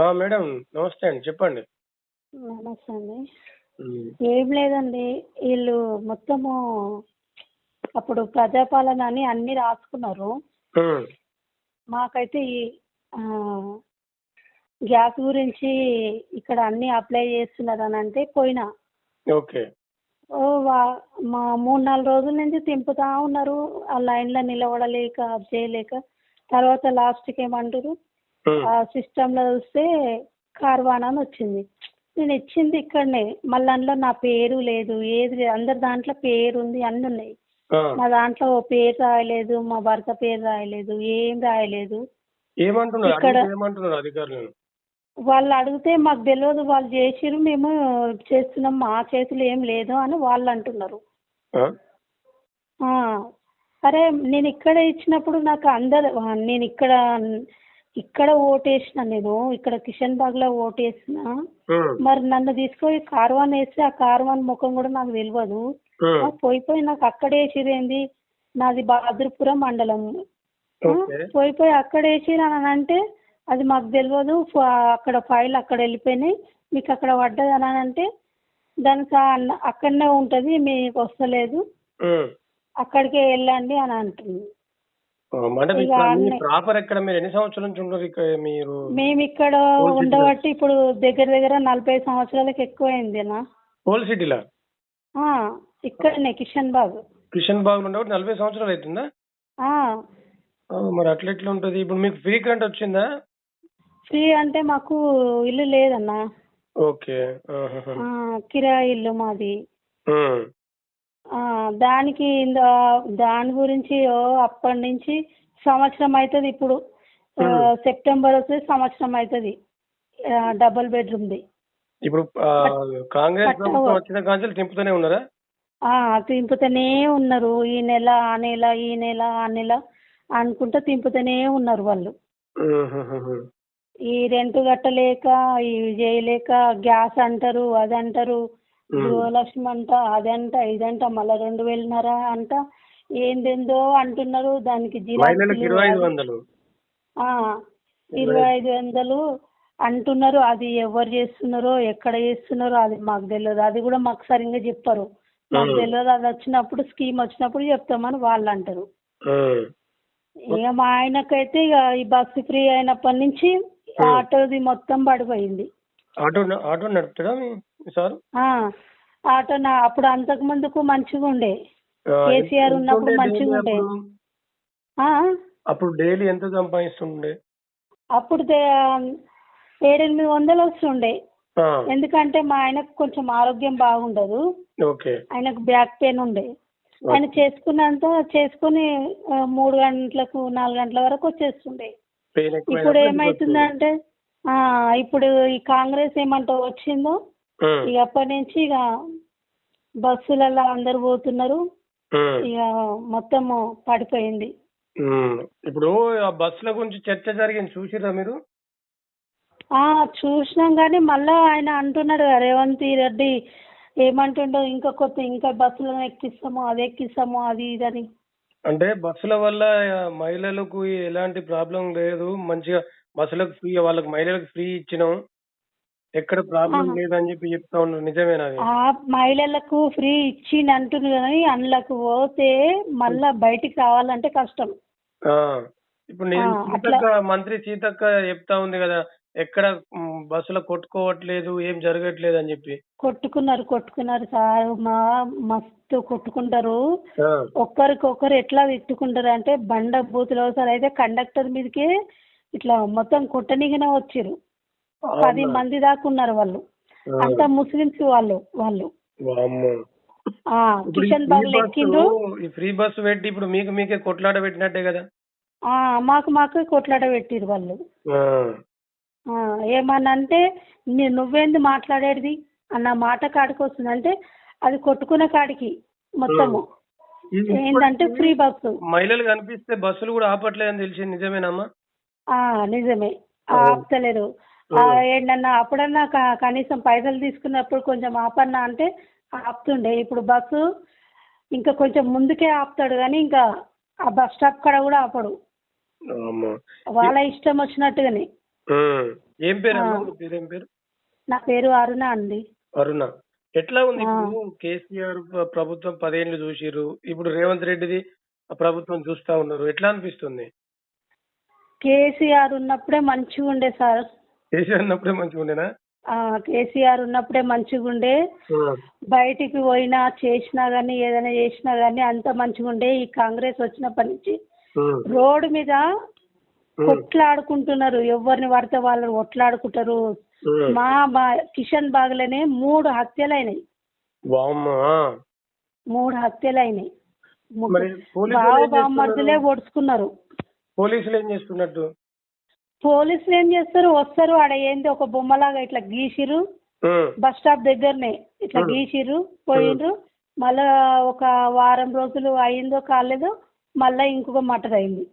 ఆ, మేడం నమస్తే అండి చెప్పండి. నమస్తే అండి. ఏం లేదండి వీళ్ళు మొత్తము అప్పుడు ప్రజాపాలన అని అన్ని రాసుకున్నారు. మాకైతే ఈ గ్యాస్ గురించి ఇక్కడ అన్ని అప్లై చేస్తున్నారు అని అంటే పోయినా. ఓకే. ఓ వా- మా మూడు నాలుగు రోజుల నుంచి తింపుతా ఉన్నారు. ఆ లైన్లో నిలబడలేక అది చేయలేక తర్వాత లాస్ట్కి ఆ. సిస్టంలో చూస్తే కార్వాన్ అని వచ్చింది. నేను ఇచ్చింది ఇక్కడనే. మళ్ళీ అందులో నా పేరు లేదు. ఏది అందరి దాంట్లో పేరు ఉంది అన్ని ఉన్నాయి. నా దాంట్లో ఓ పేరు రాయలేదు మా భర్త పేరు రాయలేదు ఏం రాయలేదు. ఏమంటున్నారు? ఇక్కడ- అధికారులు? వాళ్ళు అడిగితే మాకు తెలియదు. వాళ్ళు చేసిరు మేము చేస్తున్నాం మా చేతులు ఏం లేదు అని వాళ్ళు అంటున్నారు. సరే నేను ఇక్కడ ఇచ్చినప్పుడు నాకు అందరు నేను ఇక్కడ ఇక్కడ ఓటేసిన నేను ఇక్కడ కిషన్ బాగ్లో ఓటేసిన. ఉమ్, మరి నన్ను తీసుకొని కార్వాన్ వేస్తే ఆ కార్వాన్ ముఖం కూడా నాకు తెలియదు ఉమ్, ఆ, పోయి పోయి నాకు అక్కడ వేసిరేంది నాది బహాదూర్పురం మండలం. ఆ, ఓకే. పోయి పోయి అక్కడ వేసిరు అని అంటే అది మాకు తెలియదు అక్కడ ఫైల్ అక్కడ వెళ్ళిపోయినాయి. మీకు అక్కడ పడ్డది అని అంటే దానికి అక్కడనే ఉంటుంది మీకు వస్తలేదు. అక్కడికే వెళ్ళండి అని అంటుంది. ఇక అన్ని- ప్రాపర్ ఎక్కడ? మీరు ఎన్ని సంవత్సరాల నుంచి ఉన్నారు ఇక్కడ మీరు మేము ఇక్కడ. ఉండబట్టి ఇప్పుడు దగ్గర దగ్గర నలభై సంవత్సరాలకు ఎక్కువైంది నా ఓల్డ్ సిటీలా ఆ, ఇక్కడనే కిషన్ బాగ్. కిషన్ బాగ్ ఉండబట్టి నలభై సంవత్సరాలు అవుతుందా ఆ, ఆ, మరి అట్లా ఎట్లా ఉంటుంది? ఇప్పుడు మీకు ఫ్రీ కరెంట్ వచ్చిందా? ఫ్రీ అంటే మాకు ఇల్లు లేదన్నా. ఓకే. ఆహాహా. ఆ, కిరాయి ఇల్లు మాది. ఉమ్, దానికి ఇంద- దాని గురించి ఓ అప్పటి నుంచి సంవత్సరం అవుతుంది ఇప్పుడు. సెప్టెంబర్ వస్తే సంవత్సరం అవుతుంది డబుల్ బెడ్రూమ్ది ఇప్పుడు కాంగ్రెస్ కట్ ప్రభుత్వం అవ్వ- వచ్చిన కాంచెలు తింపుతూనే ఉన్నారా ఆ, తింపుతూనే ఉన్నారు ఈ నెల ఆ నెల ఈ నెల ఆ నెల అనుకుంటూ తింపుతూనే ఉన్నారు వాళ్ళు. ఈ రెంట్ కట్టలేక ఇవి చేయలేక గ్యాస్ అంటారు అది అంటారు. గృహలక్ష్మి అంట అదంట ఇదంట మళ్ళా రెండు వేలున్నర అంట. ఏందేందో అంటున్నారు దానికి ఇరవై ఐదు వందలు. అంటున్నారు. అది ఎవరు చేస్తున్నారో ఎక్కడ చేస్తున్నారో అది మాకు తెలియదు అది కూడా మాకు సరిగ్గా చెప్పరు. మాకు. తెలియదు అది వచ్చినప్పుడు స్కీమ్ వచ్చినప్పుడు చెప్తామని వాళ్ళు అంటారు. ఇక మా ఆయనకైతే ఇక ఈ బస్సు ఫ్రీ అయినప్పటి నుంచి. ఆటోది మొత్తం పడిపోయింది. ఆటో ఆటో నడుపుతాడా సార్? నా అప్పుడు అంతకు ముందుకు మంచిగా ఉండే. కేసీఆర్ ఉన్నప్పుడు మంచిగా ఉండే. ఆ, అప్పుడు డైలీ ఎంత సంపాదిస్తుండే? అప్పుడు ఏడెనిమిది వందలు వస్తుండే. ఎందుకంటే మా ఆయనకు కొంచెం ఆరోగ్యం బాగుండదు. ఆయనకు బ్యాక్ పెయిన్ ఉండే. ఆయన చేసుకున్నంత చేసుకుని మూడు గంటలకు నాలుగు గంటల వరకు వచ్చేస్తుండే. ఇప్పుడు ఏమైతుందంటే ఆ, ఇప్పుడు ఈ కాంగ్రెస్ ఏమంటో వచ్చిందో ఇక అప్పటి నుంచి ఇక బస్సులలో అందరు పోతున్నారు. ఇక మొత్తము పడిపోయింది. ఇప్పుడు ఆ బస్సుల గురించి చర్చ జరిగింది చూసిరా మీరు? ఆ చూసినాం కానీ మళ్ళా ఆయన అంటున్నాడు రేవంత్ రెడ్డి ఏమంటుండో ఇంకా కొత్త ఇంకా బస్సులను ఎక్కిస్తాము అది ఎక్కిస్తాము అది ఇదని అంటే బస్సుల వల్ల మహిళలకు ఎలాంటి ప్రాబ్లం లేదు మంచిగా బస్సులకు ఫ్రీ వాళ్ళకి మహిళలకు ఫ్రీ ఇచ్చినాం. ఎక్కడ ప్రాబ్లం. లేదని చెప్పి చెప్తా ఉన్నారు. నిజమేనా అది? ఆ మహిళలకు ఫ్రీ ఇచ్చిండు అంటున్నారు కానీ అందులోకి పోతే మళ్ళా బయటికి రావాలంటే కష్టం. ఆ, ఇప్పుడు నేను ఆ, అట్లా- సీతక్క మంత్రి సీతక్క చెప్తా ఉంది కదా ఎక్కడ మ్, బస్సులో కొట్టుకోవట్లేదు ఏం జరగట్లేదు అని చెప్పి. కొట్టుకున్నారు కొట్టుకున్నారు సార్. మా మస్తు కొట్టుకుంటారు. ఆ, ఒక్కరికొకరు ఎట్లా తిట్టుకుంటారు అంటే బండ బూతులు అవసరం అయితే కండక్టర్ మీదకే ఇట్లా మొత్తం కొట్టనిగిన వచ్చిర్రు. పది? మంది దాకా ఉన్నారు వాళ్ళు. అంతా ముస్లిమ్స్ వాళ్ళు వాళ్ళు. కిషన్ ఎక్కిండ్రు ఈ ఫ్రీ బస్సు పెట్టి ఇప్పుడు మీకు మీకే కొట్లాట పెట్టినట్టే కదా? ఆ మాకు మాకు కొట్లాట పెట్టిర్రు వాళ్ళు. ఏమన్నా అంటే నువ్వేంది మాట్లాడేది? అన్న మాట కాడికి వస్తుంది అంటే అది కొట్టుకునే కాడికి మొత్తము. ఏంటంటే ఫ్రీ బస్సు. మహిళలు కనిపిస్తే బస్సులు కూడా ఆపట్లేదని తెలిసి నిజమేనమ్మా? ఆ నిజమే. ఆపుతలేరు. ఏంటన్నా అప్పుడన్నా క- కనీసం పైసలు తీసుకున్నప్పుడు కొంచెం ఆపన్నా అంటే ఆపుతుండే. ఇప్పుడు బస్సు ఇంకా కొంచెం ముందుకే ఆపుతాడు కానీ ఇంకా ఆ బస్ స్టాప్ కాడ కూడా ఆపడు. వాళ్ళ ఇష్టం వచ్చినట్టుగానే. ఏం పేరు. నీ పేరు ఏం పేరు? నా పేరు అరుణ అండి. అరుణ. ఎట్లా ఉంది. ఇప్పుడు కేసీఆర్ ప్ర- ప్రభుత్వం పదేళ్ళు చూసిర్రు. ఇప్పుడు రేవంత్ రెడ్డిది ప్రభుత్వం చూస్తా ఉన్నారు. ఎట్లా అనిపిస్తుంది? కేసీఆర్ ఉన్నప్పుడే మంచిగా ఉండే సార్. కేసీఆర్ ఉన్నప్పుడే మంచిగా ఉండేనా? ఆ, కేసీఆర్ ఉన్నప్పుడే మంచిగా ఉండే. బయటికి పోయినా చేసినా గానీ ఏదైనా చేసినా గానీ అంత మంచిగా ఉండే. ఈ కాంగ్రెస్ వచ్చినప్పటి నుంచి. రోడ్డు మీద. కొట్లాడుకుంటున్నారు. ఎవరిని పడితే వాళ్ళని కొట్లాడుకుంటారు. మా మా కిషన్ బాగ్లోనే మూడు హత్యలైనాయి మూడు హత్యలైనాయి బావ బామ్మర్దులే? పొడుచుకున్నారు పోలీసులు ఏం చేస్తున్నట్టు? పోలీసులు ఏం చేస్తారు? వస్తారు. ఆడ ఏంది? ఒక బొమ్మలాగా ఇట్లా గీసిరు. బస్ స్టాప్ దగ్గరనే ఇట్లా. గీసిర్రు పోయిండ్రు. మళ్ళా ఒక వారం రోజులు అయిందో కాలేదో మళ్ళా ఇంకొక మటర్ అయింది.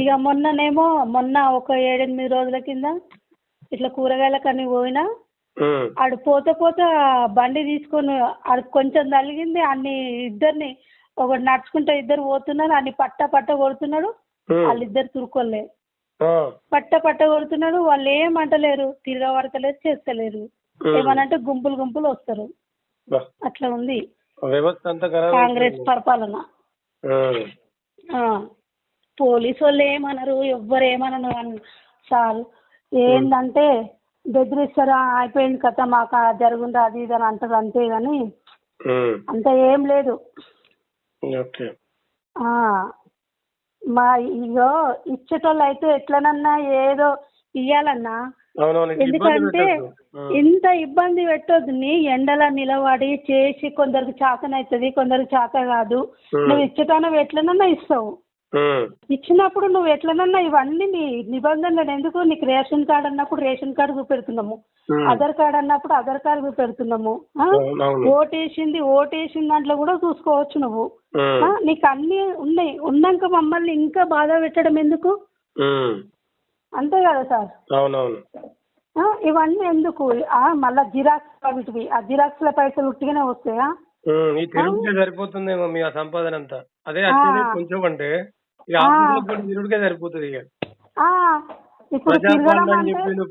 ఇక మొన్ననేమో మొన్న ఒక ఏడెనిమిది రోజుల కింద ఇట్లా కూరగాయల కని పోయినా. ఆడు పోతే పోతే బండి తీసుకొని ఆడు కొంచెం తలిగింది అన్ని ఇద్దరిని ఒకటి నడుచుకుంటే ఇద్దరు పోతున్నారు అన్ని పట్ట పట్ట కొడుతున్నాడు. వాళ్ళిద్దరు తురుకోలే. పట్ట పట్ట కొడుతున్నాడు వాళ్ళు ఏమంటలేరు తిరగబడతలేరు చేస్తలేరు. ఏమనంటే గుంపులు గుంపులు వస్తారు. అట్లా ఉంది. కాంగ్రెస్. పరిపాలన. పోలీసు వాళ్ళు ఏమనరు ఎవ్వరు ఏమనరు సార్ ఏందంటే బెదిరిస్తారా అయిపోయింది కథ మాకు జరుగుంది అది ఇది అని అంటారు అంతే కానీ. అంత ఏం లేదు. మా ఇగో ఇచ్చేటోళ్ళు అయితే ఎట్లనన్నా ఏదో ఇయ్యాలన్నా ఎందుకంటే. ఇంత ఇబ్బంది పెట్టొద్దు నీ ఎండల నిలబడి చేసి కొందరికి చాతనవుతుంది కొందరికి చాత కాదు. నువ్వు ఇచ్చేటాను ఎట్లనన్నా ఇస్తావు. ఇచ్చినప్పుడు నువ్వు ఎట్లనన్నా ఇవన్నీ నీ నిబంధనలు ఎందుకు నీకు రేషన్ కార్డు అన్నప్పుడు రేషన్ కార్డు చూపెడుతున్నాము. ఆధార్ కార్డు అన్నప్పుడు ఆధార్ కార్డు చూపెడుతున్నాము ఓటేసింది ఓటేసిన దాంట్లో కూడా చూసుకోవచ్చు నువ్వు? నీకు అన్ని ఉన్నాయి. ఉన్నాక మమ్మల్ని ఇంకా బాధ పెట్టడం ఎందుకు. అంతే కదా సార్? అవునవును. ఇవన్నీ ఎందుకు? ఆ, మళ్ళా జిరాక్స్ వీటివి ఆ జిరాక్స్ల పైసలు ఉట్టిగానే వస్తాయా. ఈ సరిపోతుందేమో మీ ఆ సంపాదన అంతా. అదే కొంచెం అంటే తిరుగుడికే సరిపోతుంది ఇక.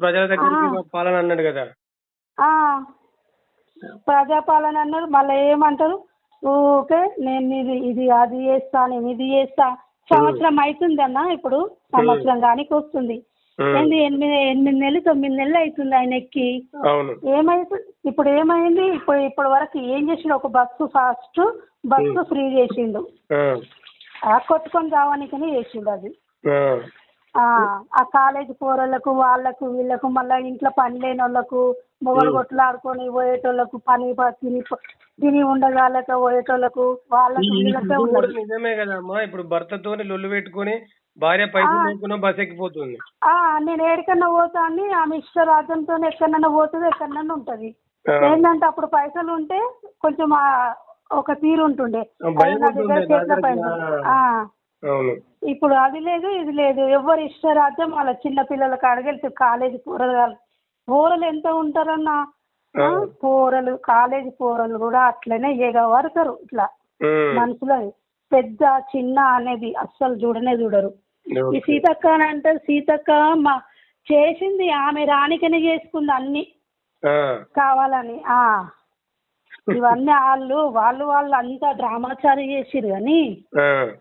ప్రజల దగ్గరికి ఆ. పాలన అన్నాడు కదా. ప్రజాపాలన అన్నారు. మళ్ళీ ఏమంటారు? ఓకే నేను ఇది ఇది అది చేస్తా నేను ఇది చేస్తా. సంవత్సరం అవుతుంది అన్న ఇప్పుడు సంవత్సరం కానికి వస్తుంది. ఏంది ఎనిమిది ఎనిమిది నెలలు తొమ్మిది నెలలు అవుతుంది ఆయన ఎక్కి. ఏమైతుంది ఇప్పుడు ఏమైంది ఇప్పుడు ఇప్పటి వరకు ఏం చేసిండు ఒక బస్సు ఫాస్ట్ బస్సు ఫ్రీ చేసిండు. కొట్టుకొని రావడానికనే చేసిండు అది. ఆ. కాలేజ్ పోరలకు వాళ్ళకు వీళ్ళకు మళ్ళీ ఇంట్లో పని లేని వాళ్ళకు మొగలు కొట్లాడుకొని పోయేటోళ్ళకు పని ప- తిని ప- తిని ఉండగాలక పోయేటోళ్ళకు వాళ్ళకు వీళ్ళకే ఇది కూడా ఉన్నది నిజమే కదమ్మా ఇప్పుడు భర్తతోని లొల్లు పెట్టుకొని భార్య లేకుండా బస్ ఎక్కిపోతుంది ఆ నేను ఏడికన్నా పోతా అని ఆమె ఇష్టరాజ్యంతో ఎక్కడన్నా పోతుంది ఎక్కడన్నా ఉంటది ఆ. ఏంటంటే అప్పుడు పైసలు ఉంటే కొంచెం ఆ ఒక తీరు ఉంటుండే నా దగ్గర చేతిలో పైన. ఆ. అవును. ఇప్పుడు అది లేదు ఇది లేదు. ఎవరి ఇష్టరాజ్యం వాళ్ళ చిన్న పిల్లలకు అడగెళ్తే కాలేజీ కూరగాయలు కూరలు ఎంత ఉంటారన్నా? ఆ, కూరలు కాలేజీ కూరలు కూడా అట్లనే ఎగవడతారు ఇట్లా. ఉమ్. మనుషులు పెద్ద చిన్న అనేది అస్సలు చూడనే చూడరు. ఈ. సీతక్క అని అంటే సీతక్క మా చేసింది ఆమె రానికనే చేసుకుంది అన్ని. కావాలని ఆ. ఇవన్నీ వాళ్ళు వాళ్ళు వాళ్ళు అంతా డ్రామాచారి చేసిరు కానీ.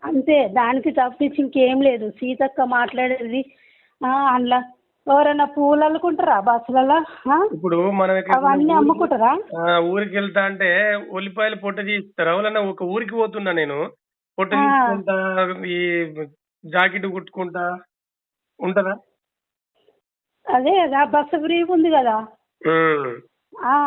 అంతే దానికి తప్పించి ఇంకేం లేదు. సీతక్క మాట్లాడేది అందులో ఎవరైనా పూలు అల్లుకుంటారా బస్సులలో? ఇప్పుడు మనం అవన్నీ అమ్ముకుంటారా? ఊరికి వెళ్తా అంటే ఉల్లిపాయలు పొట్ట తీస్తారు? అవునన్నా ఒక ఊరికి పోతున్నా నేను పొట్ట. తీసుకుంటా ఈ జాకెట్ కుట్టుకుంటా ఉంటదా? అదే కదా బస్సు ఫ్రీ ఉంది కదా.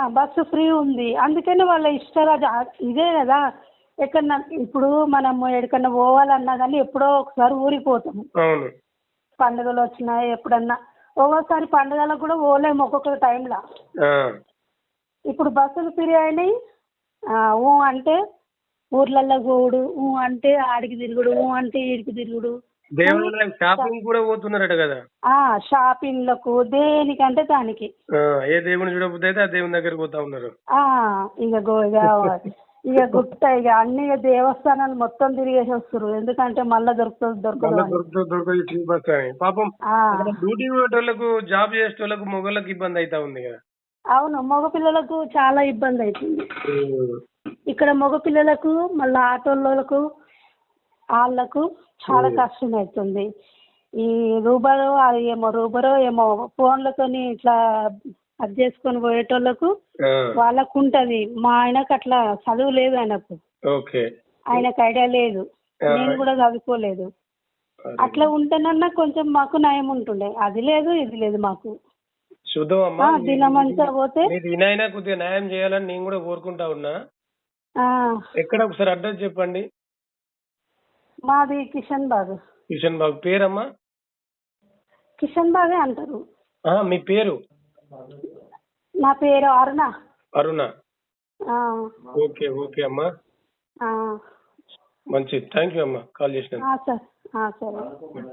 బస్సు ఫ్రీ ఉంది. అందుకని వాళ్ళ ఇష్టరాజు ఇదే కదా. ఎక్కడన్నా ఇప్పుడు మనం ఎక్కడన్నా పోవాలన్నా కానీ ఎప్పుడో ఒకసారి ఊరికి పోతాము. అవును. పండుగలు వచ్చినాయి ఎప్పుడన్నా. ఒక్కోసారి పండుగలకు కూడా పోలేము ఒక్కొక్క టైంలో. ఆ. ఇప్పుడు బస్సులు ఫ్రీ అయినాయి. ఆ, ఊ అంటే ఊర్లల్లో పోవుడు ఊ అంటే ఆడికి తిరుగుడు ఊ అంటే ఈడికి తిరుగుడు. దేవాలయం షాపింగ్ కూడా పోతున్నారట కదా. ఆ షాపింగ్లకు దేనికంటే దానికి. ఆ, ఏ దేవుని చూడబుద్ధి అయితే ఆ దేవుని దగ్గరికి పోతా ఉన్నారు. ఆ ఇక గో ఇక ఇక గుట్ట ఇక అన్ని ఇక దేవస్థానాలు మొత్తం తిరిగేసి వస్తారు ఎందుకంటే మళ్ళా దొరుకుతుంది దొరకదు అని. దొరుకుతుంది దొరకదు ఫ్రీ బస్ అని పాపం ఆ, అక్కడ డ్యూటీ పోయేటోళ్ళకు జాబ్ చేసేటోళ్ళకు మొగోళ్ళకి ఇబ్బంది అవుతా ఉంది కదా. అవును మగపిల్లలకు చాలా ఇబ్బంది అవుతుంది ఇక్కడ మగపిల్లలకు మళ్ళీ ఆటోలకు వాళ్ళకు చాలా కష్టం అవుతుంది ఈ రూబరో ఏమో రూబరో ఏమో ఫోన్లతోని ఇట్లా అది చేసుకొని పోయేటోళ్ళకు వాళ్ళకు ఉంటది మా ఆయనకు అట్లా చదువు లేదు ఆయనకు. ఓకే. ఆయనకు ఐడియా లేదు. నేను కూడా చదువుకోలేదు. అట్లా ఉంటేనన్నా కొంచెం మాకు నయం ఉంటుండే. అది లేదు ఇది లేదు మాకు. చూద్దాం ఆ, అమ్మా దినమంతా పోతే కొద్దిగా న్యాయం చేయాలని నేను కూడా కోరుకుంటా ఉన్నా. ఆ, ఎక్కడ ఒకసారి అడ్రస్ చెప్పండి. మాది కిషన్ బాగ్. కిషన్ బాబు పేరమ్మా? కిషన్ బాగే అంటారు. ఆ, మీ పేరు? నా పేరు అరుణ. అరుణ. ఓకే ఓకే అమ్మా. మంచిది. థ్యాంక్ యూ అమ్మా. కాల్ ఆ, సరే.